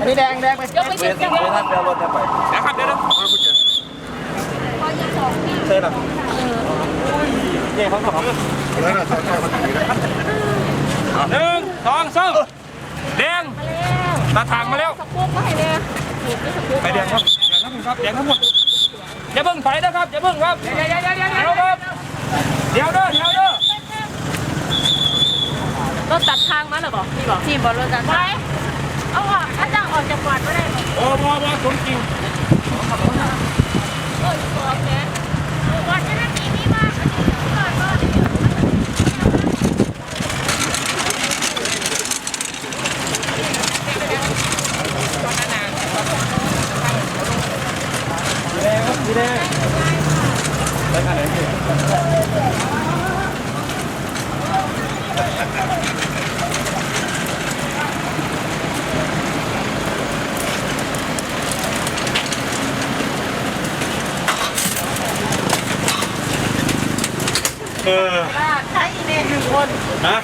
อันนี้แดงแดงไปยกไปเก็บเวท่านเดี๋ยวรถจะไปนะครับเดี๋ยวเดี๋ยวพอจะสองนี่เชิญอะเย่เขาบอกหนึ่งสองสามแดงตาทางมาแล้วสกุ๊กมาให้เนี่ยถูกไม่สกุ๊กไปแดงครับแดงทั้งหมดครับแดงทั้งหมดอย่าเพิ่งไปนะครับอย่าเพิ่งครับเดี๋ยวเดี๋ยวเดี๋ยวเดี๋ยวเดี๋ยวครับเดี๋ยวเด้อเดี๋ยวเด้อรถตัดทางมาหรอบอกพี่บอกพี่บอกรถตัดไปเอาอ บอบอสมจริงพี่แดงไปทางไหนพี่ เออใช้อีเมลหนึ่งคน ฮะ